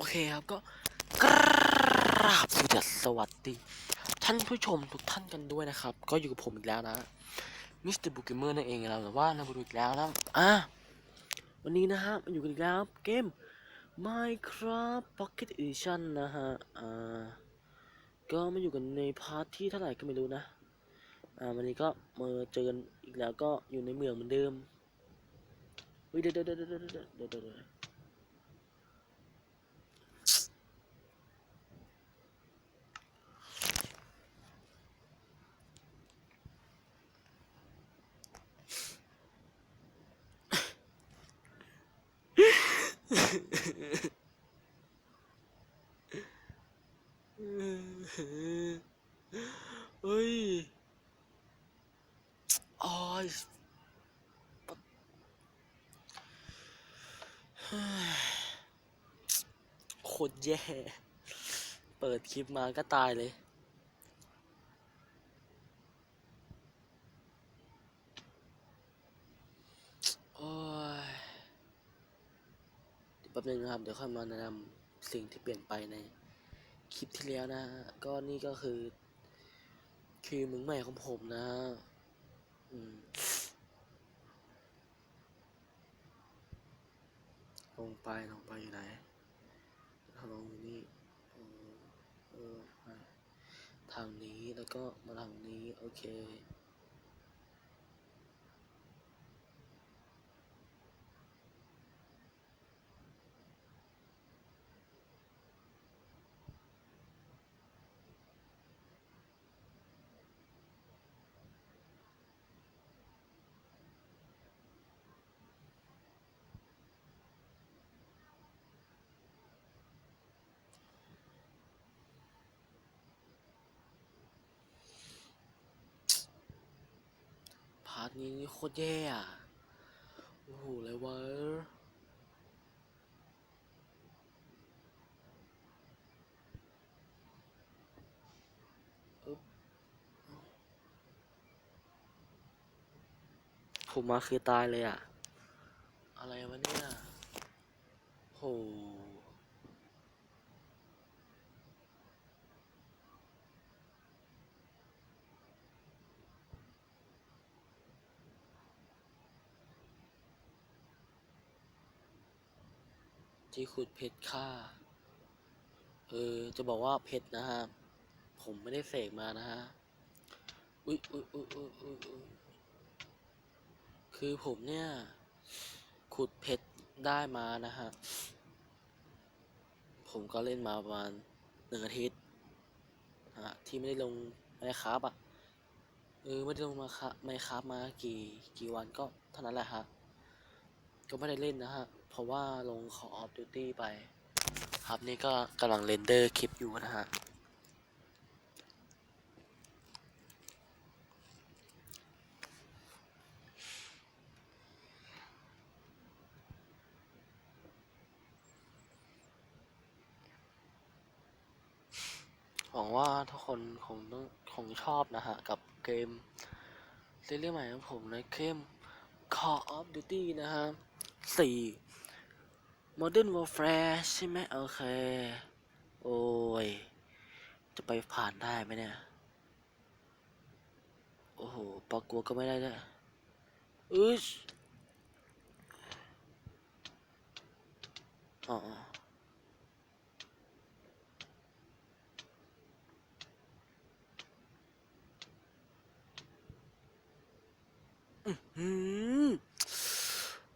โอเคครับก็กราบสวัสดีสวัสดี ท่านผู้ชมทุกท่านกันด้วยนะครับ ก็อยู่กับผมอีกแล้วนะมิสเตอร์บุกเกมเมอร์นั่นเองเราแต่ว่าเรามาดูอีกแล้วนะอะวันนี้นะฮะมาอยู่กันอีกแล้วเกม Minecraft Pocket Edition นะฮะอ่าก็มาอยู่กันในพาร์ทที่เท่าไหร่ก็ไม่รู้นะอ่าวันนี้ก็มาเจอกันอีกแล้วก็อยู่ในเมืองเหมือนเดิมเฮ้ยเดี๋ยวเดี๋ยวเดี๋ยวเดี๋ยวเดี๋ยว เฮ้ยโอ้ยปะเฮ้ยโคตรแย่ เปิดคลิปมาก็ตายเลย โอ้ยเดี๋ยวแป๊บ นึงนะครับ เดี๋ยวค่อยมาแนะนำสิ่งที่เปลี่ยนไปในคลิปที่แล้วนะก็นี่ก็คือคือมึงใหม่ของผมนะฮะอืมลงไปลงไปอยู่ไหนลงอยู่นี่ทางนี้แล้วก็มาทางนี้ โอเค นี้นี่โคตรแย่อะโอ้โหเลยวะอึ๊บผมมาคือตายเลยอะอะไรวะเนี่ยโห ที่ขุดเพชรค่า เออ จะบอกว่าเพชรนะฮะ ผมไม่ได้เสกมานะฮะอุ๊ยอุ๊ยอุ๊ยอุ๊ยอุ๊ยอุ๊ยคือผมเนี่ย ขุดเพชรได้มานะฮะ ผมก็เล่นมาประมาณหนึ่งอาทิตย์ฮะที่ไม่ได้ลงไมครับอะเออไม่ได้ลงมาครับไมครับมากี่กี่วันก็เท่านั้นแหละฮะ ก็ไม่ได้เล่นนะฮะ เพราะว่าลงขอออฟดิวตี้ไป ครับนี่ก็กำลังเรนเดอร์คลิปอยู่นะฮะหวังว่าทุกคนคงต้องคงชอบนะฮะ กับเกมซีรีส์ใหม่ของผมในเกม Call of Duty นะครับ สี่ Modern Warfare ใช่ไหมโอเค โอ้ย จะไปผ่านได้ไหมเนี่ย โอ้โหปากกัวก็ไม่ได้ด้วยอึชอ๋ออืม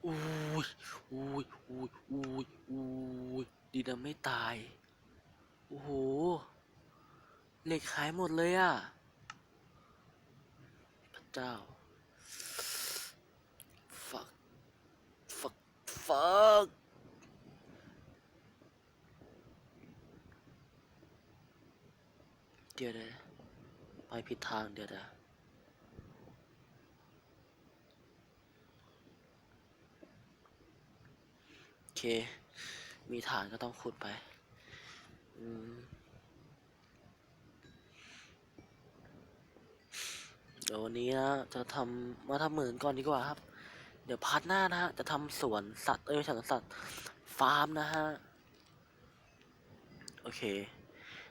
อุ้ยอุ้ยอุ้ยอุ้ยอุ้ยดีนะไม่ตาย โอ้โห เหล็กหายหมดเลยอะพระเจ้า fuck fuck fuck เดี๋ยวนะไปผิดทางเดี๋ยวนะ เค มีฐานก็ต้องขุดไป อืมเดี๋ยววันนี้นะ จะทำมาทำเหมือนก่อนดีกว่าครับ เดี๋ยวพาร์ทหน้านะฮะ จะทำสวนสัตว์ เอ้ยไม่ใช่สวนสัตว์ ฟาร์มนะฮะ โอเค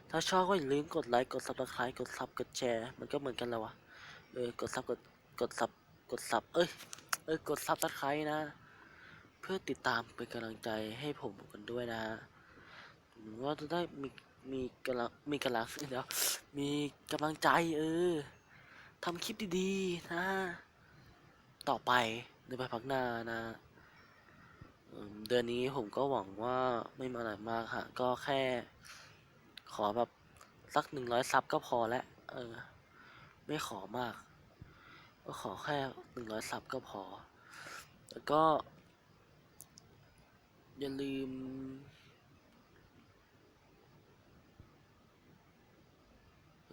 ถ้าชอบก็อย่าลืมกดไลค์ กด subscribe กดซับ กดแชร์ มันก็เหมือนกันแล้ววะ เออ กดซับ กด กดซับ กดซับ เอ้ย เอ้ย กดซับสไครต์นะ เพื่อติดตามเป็นกำลังใจให้ผมกันด้วยนะผมว่าจะได้มีมีกำลังมีกำลังเดี๋ยวมีกำลังใจเออทำคลิปดีๆนะ ต่อไปในภายภาคหน้านะเดือนนี้ผมก็หวังว่าไม่มาอะไรมากฮะก็แค่ ขอแบบสักหนึ่งร้อยซับก็พอแล้วเออ ไม่ขอมาก ก็ขอแค่หนึ่งร้อยซับก็พอ แล้วก็ อย่าลืม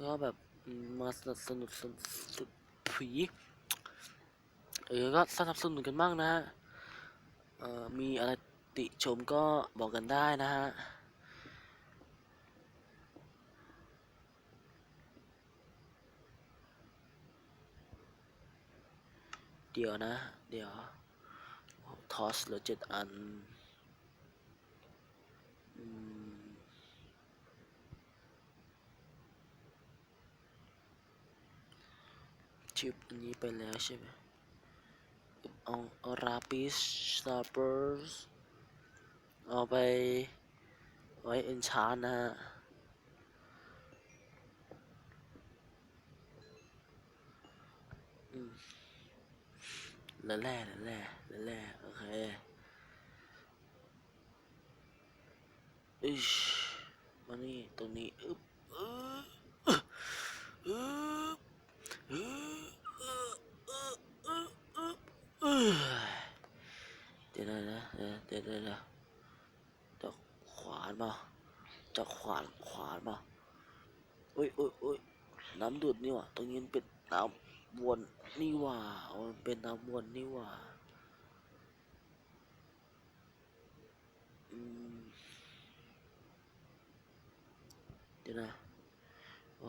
ก็แบบมาสนับสนุนสนุนสนุนผีเออ ก็สนับสนุนกันบ้างนะฮะเอ่อมีอะไรติชมก็บอกกันได้นะฮะเดี๋ยวนะ เดี๋ยว ทอสเหลือเจ็ดอัน ชิปนี้ไปแล้วใช่ไหมเอาเอาราปิสสตาร์เปอร์สเอาไปไว้เอนชานนะฮะแล้วแร่แล้วแร่แล้วแร่โอเค Ish, mana ni? Tony up.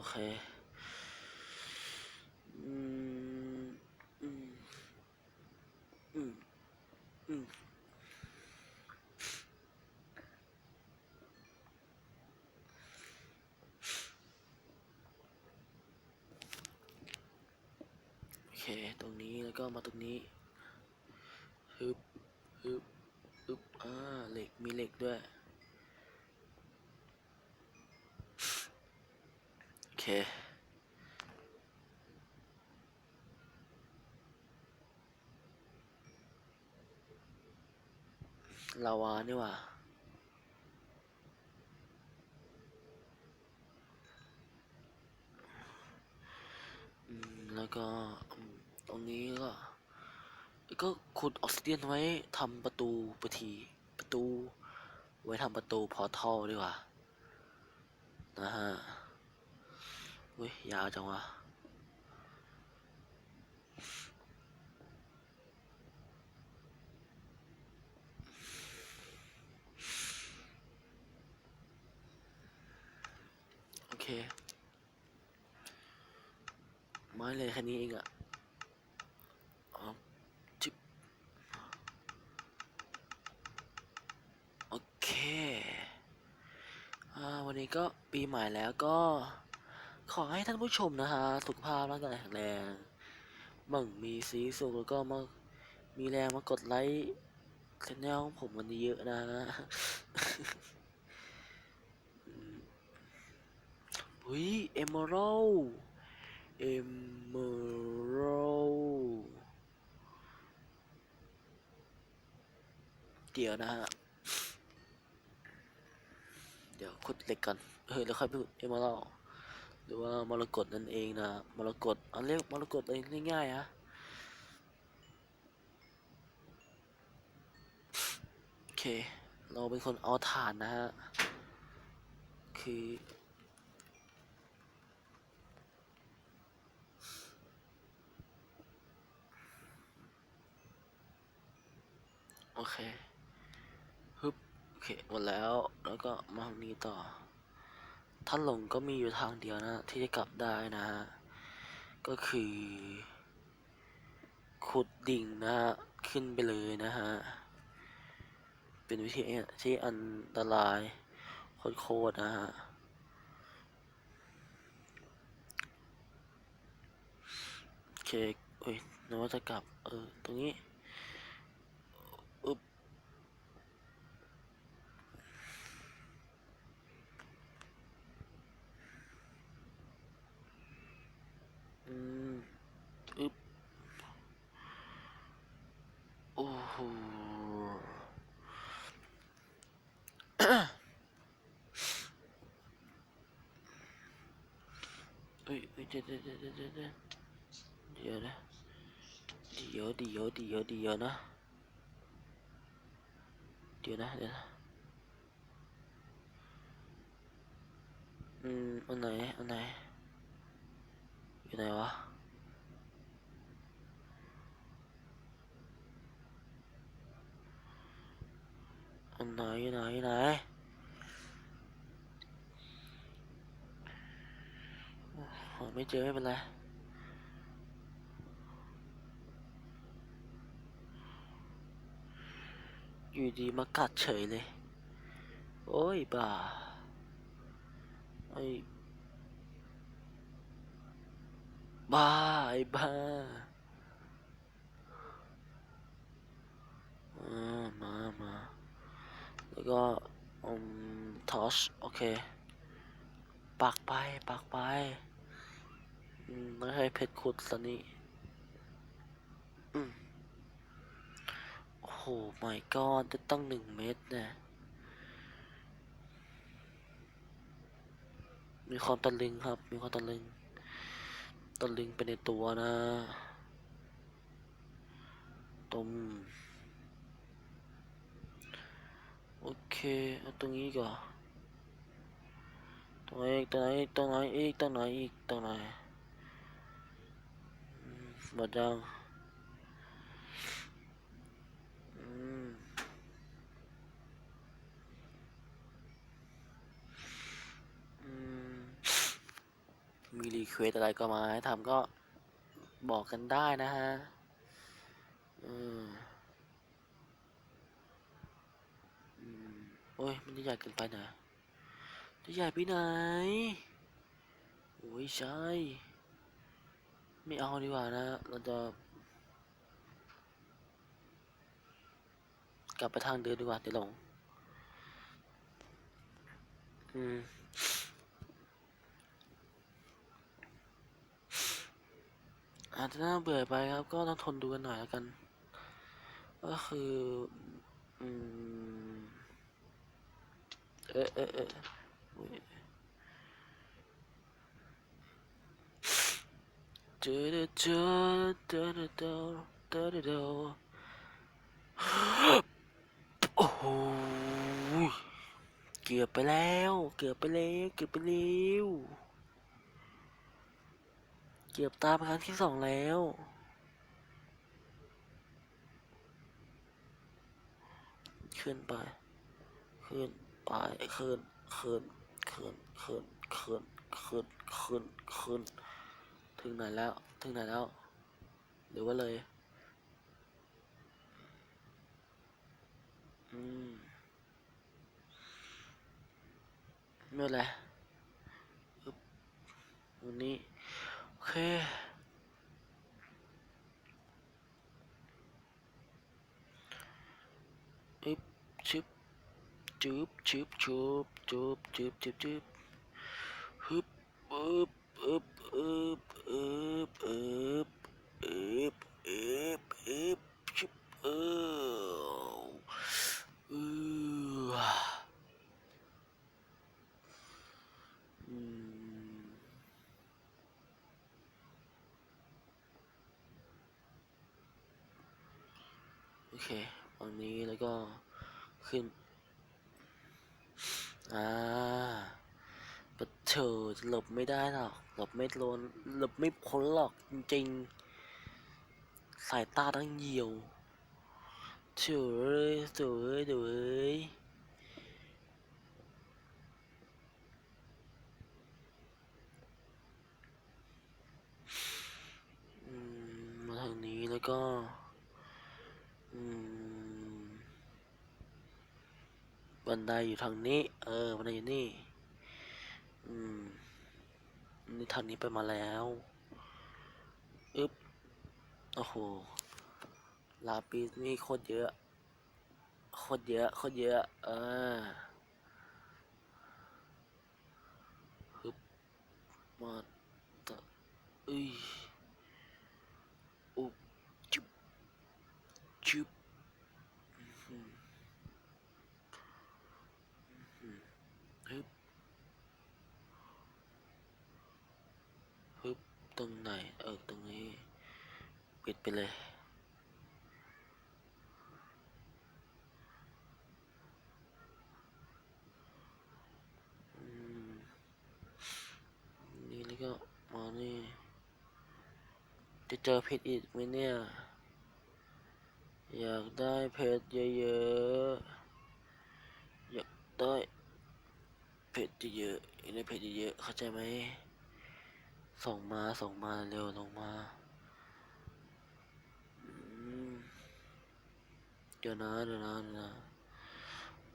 เคอืมอืมอืมอืมโอเค ตรงนี้แล้วก็มาตรงนี้ฮึบฮึบฮึบอ่าเหล็กมีเหล็กด้วย โอเค ลาวานี่ว่าอืมแล้วก็ตรงนี้ก็ ก็ขุดออกซิเดียนไว้ทำประตูประทีประตู ไว้ทำประตูพอร์ทัลดีกว่า นะฮะ อุ้ยยาวจังวะโอเคไม้เลยแค่นี้เองอะอ๋อจิบโอเควันนี้ก็ปีใหม่แล้วก็ ขอให้ท่านผู้ชมนะฮะ สุขภาพร่างกายแข็งแรงมั่งมีสีสุขแล้วก็มามีแรงมากดไลค์ชแนลของผมวันนี้เยอะนะอืมอุ้ยเอมเมอรัลเอมเมอรัลเดี๋ยวนะฮะ เดี๋ยวขุดเหล็กก่อน เฮ้ยแล้วค่อยไปขุดเอมเมอรัล หรือว่ามรกตนั่นเองนะมรกตเอาเรียกมรกตเองง่ายๆฮะโอเค เราเป็นคนเอาถ่านนะฮะ คือโอเคฮึบโอเคหมดแล้วแล้วก็มาทางนี้ต่อ ถ้าหลงก็มีอยู่ทางเดียวนะ ที่จะกลับได้นะฮะ ก็คือ ขุดดิ่งนะฮะ ขึ้นไปเลยนะฮะ เป็นวิธีที่อันตรายโคตรๆนะฮะโอเคเอ้ยนึกว่าจะกลับเออ ตรงนี้ Uy, uy, đi đi đi de, de, đi Diyor đi Diyor, đi diyor, diyor ne? Diyor ne, diyor ne? Hmm, o ne, o ne? Diyor ne var? อันไหนอันไหนอันไหนอยู่ไหนอยู่ไหนหาไม่เจอไม่เป็นไรอยู่ดีมากัดเฉยเลย โอ้ยบ้าไอ้บ้าไอ้บ้าอ่ามามา แล้วก็อืมทอชโอเค ปักไป ปักไปอืมไม่ให้เพชรขุดสนี่อืมโอ้โหไม่ก็จะต้องหนึ่งเมตรนะมีความตะลึงครับ มีความตะลึง ตะลึงไปในตัวนะตม โอเคเอาตรงนี้ก่อนตรงไหนตรงไหนตรงไหนอีกตรงไหนอีกตรงไหนหมดยังอืมอืมมีรีเควสอะไรก็มาให้ทำก็บอกกันได้นะฮะ อืมอืม โอ้ย มันจะใหญ่เกินไปนะ จะใหญ่ไปไหน โอ้ยใช่ ไม่เอาดีกว่านะ เราจะ กลับไปทางเดินดีกว่าเดี๋ยวหลง อืมอาจจะน่าเบื่อไปครับ ก็ต้องทนดูกันหน่อยแล้วกัน ก็คือ อืม เออเออเจอดอเจอเดอเดอเดอเดอเดอเดอโอ้โหเกือบไปแล้ว เกือบไปแล้วเกือบไปแล้วเกือบตามครั้งที่สองแล้วขึ้นไป ขึ้น ไปขึ้นขึ้นขึ้นขึ้นขึ้นขึ้นขึ้นขึ้นถึงไหนแล้วถึงไหนแล้ว หรือว่าเลย อืมไม่เป็นไรอึ๊บวันนี้ โอเคอึบชึบ Doop, choop, choop, doop, doop, doop, doop. Hoop, boop. ไม่ได้หรอก หลบไม่โลนหลบไม่พ้นหรอกจริงๆ สายตาตั้งเหี่ยวเฉยเฉยเฉยมาทางนี้แล้วก็ อืม บันไดอยู่ทางนี้ เออ บันไดอยู่นี่ อืม นี่ทางนี้ไปมาแล้วอึ๊บโอ้โหลาปิสนี่โคตรเยอะ โคตรเยอะ โคตรเยอะ เออฮึบมาตะอุ้ยอุบจุบจุบอื้อหืออื้อหือฮึบ ฮึบ ตรงไหน เออ ตรงนี้ ปิดไป เลยอืมนี่แล้วก็มานี่ จะเจอเพชรอีกไหมเนี่ย อยากได้เพชรเยอะๆ อยากได้เพชรเยอะๆอยากได้เพชรเยอะๆ เข้าใจไหม ส่งมา ส่งมาเร็วลงมาอืม เดี๋ยวนะเดี๋ยวนะเดี๋ยวนะ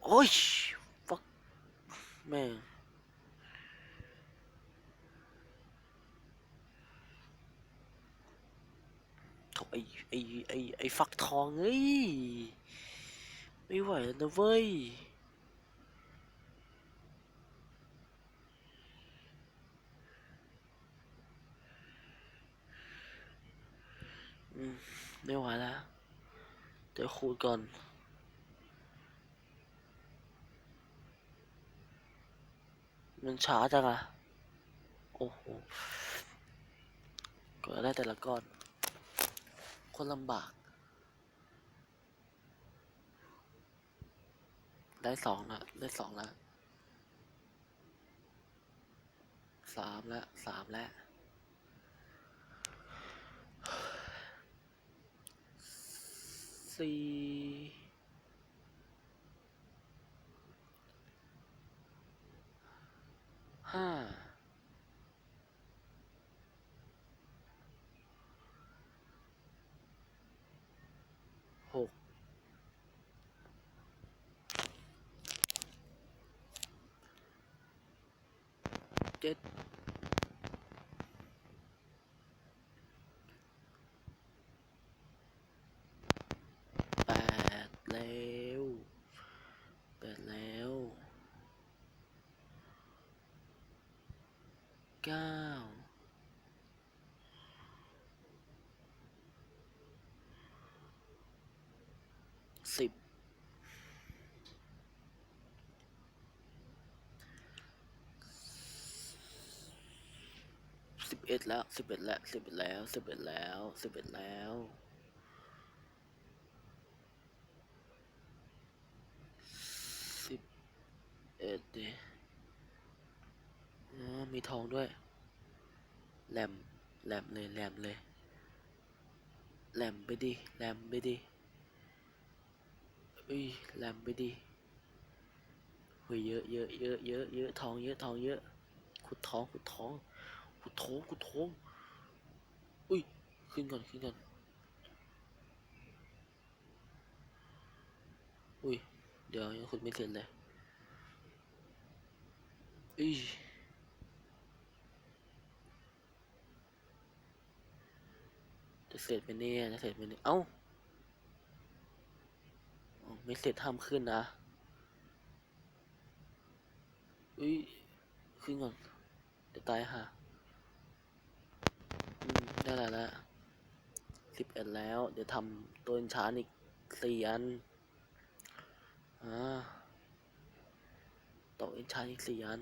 โอ้ยฟักแเอ้ยไม่ไหวแล้วนะเว้ยอืมไม่ไหวแล้วเดี๋ยวขูดก่อนมันช้าจังอะโอ้โหก็ได้แต่ละก้อน คนลำบาก ได้สองละได้สองละสามละสามละ สี่ห้าหกเจ็ดแปดแล้วแปดแล้วเก้าสิบสิบเอ็ ดแล้วสิบเอ็ดแล้วสิบเอ็ดแล้วสิบเอ็ดแล้วสิบเอ็ดแล้วสิบเอ็ดดิอ๋อมีทองด้วยแหลมแหลมเลยแหลมเลยแหลมไปดิแหลมไปดิอุ้ยแหลมไปดิเฮ้ยเยอะเยอะเยอะเยอะเยอะทองเยอะทองเยอะขุดทองขุดทอง ขุดทองขุดทองอุ้ย ขึ้นก่อน ขึ้นก่อน อุ้ย เดี๋ยวยังขุดไม่เสร็จเลยอุ้ยจะเสร็จไหมเนี่ยจะเสร็จไหมเนี่ยเอ้าไม่เสร็จห้ามขึ้นนะอุ้ย ขึ้นก่อน เดี๋ยวตายห่า ได้แล้วละสิบเอ็ดแล้ว เดี๋ยวทำตัวอินชานอีกสี่อัน อ่าต่อเอ็นชานอีกสี่อัน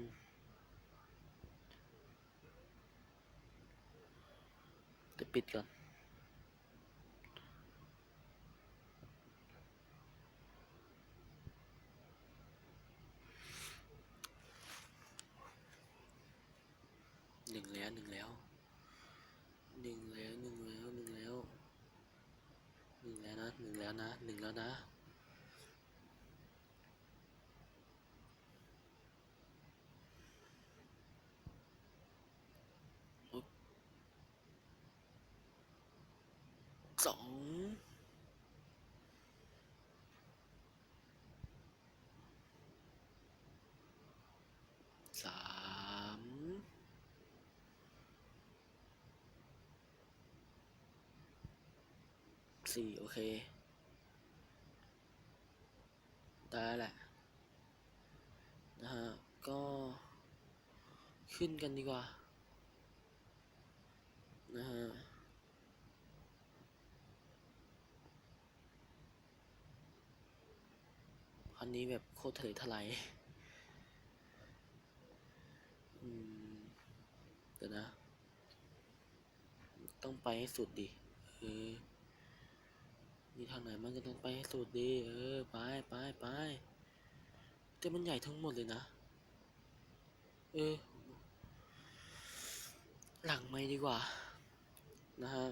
เดี๋ยวปิดก่อนหนึ่งแล้วหนึ่ง แล้วนะหนึ่งแล้วนะสองสามสี่โอเค ขึ้นกันดีกว่า นะฮะอันนี้แบบโคตรทะเลทลายอืมเดี๋ยวนะ ต้องไปให้สุดดิ เออ มีทางไหนมันก็ต้องไปให้สุดดิ เออ ไปไปไปแต่มันใหญ่ทั้งหมดเลยนะ เออ หลังไม่ดีกว่า นะฮะ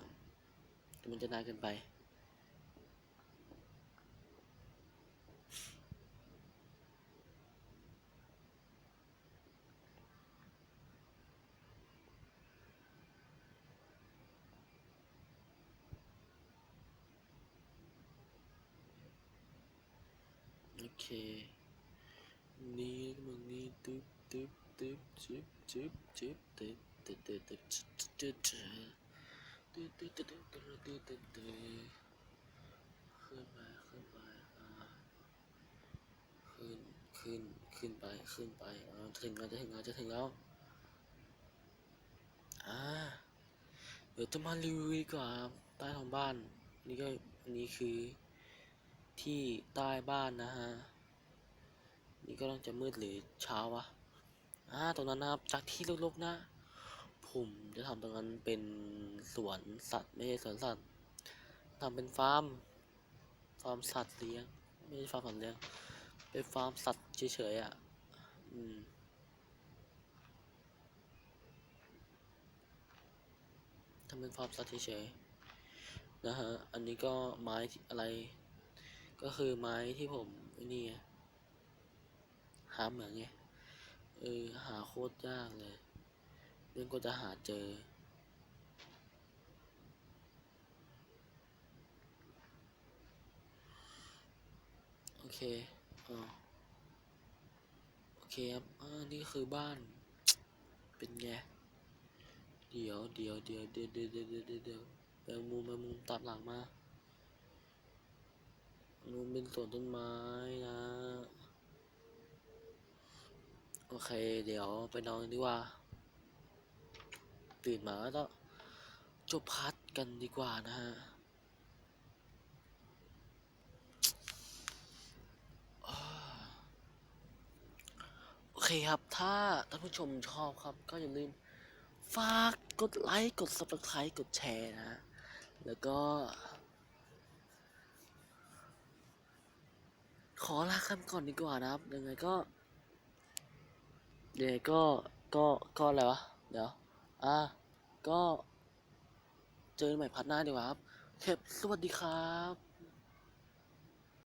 แต่มันจะนานเกินไป โอเค นี่มึงนี่ตึ๊บตึ๊บตึ๊บจึ๊บจึ๊บจึ๊บตึ๊บ ขึ้นไปขึ้นไปอ่าขึ้นขึ้นขึ้นไปขึ้นไปอ่าถึงแล้วจะถึงแล้วจะถึงแล้วอ่าเดี๋ยวจะมารีวิวดีกว่าใต้ของบ้านนี่ก็นี่คือที่ใต้บ้านนะฮะนี่ก็ต้องจะมืดหรือเช้าวะอ่าตรงนั้นนะครับจากที่โลกๆนะ ผมจะทำตรงนั้นเป็นสวนสัตว์ไม่ใช่สวนสัตว์ทำเป็นฟาร์มฟาร์มสัตว์เลี้ยงไม่ใช่ฟาร์มสัตว์เลี้ยงเป็นฟาร์มสัตว์เฉยๆอะอืมทำเป็นฟาร์มสัตว์เฉยๆนะฮะอันนี้ก็ไม้อะไร ก็คือไม้ที่ผมนี่หาเหมืองไงเออหาโคตรยากเลย เรื่องก็จะหาเจอ โอเคอ๋อโอเคครับอ่านี่คือบ้าน เป็นไง เดี๋ยวเดี๋ยวเดี๋ยวเดี๋ยวเดี๋ยวเดี๋ยวเดี๋ยวเดี๋ยวแมงมุมแมงมุมตามหลังมานู้นเป็นสวนต้นไม้นะ โอเค เดี๋ยวไปนอนดีกว่า ตื่นมาก็ต้องจบพัดกันดีกว่านะฮะโอเคครับถ้าท่านผู้ชมชอบครับ ก็อย่าลืมฝากกดไลค์กด subscribe กดแชร์นะฮะแล้วก็ ขอลาคำก่อนดีกว่านะครับยังไงก็ยังไงก็ก็ก็อะไรวะ เดี๋ยว อะก็เจอใหม่พัดหน้าดีกว่าครับโอเคสวัสดีครับ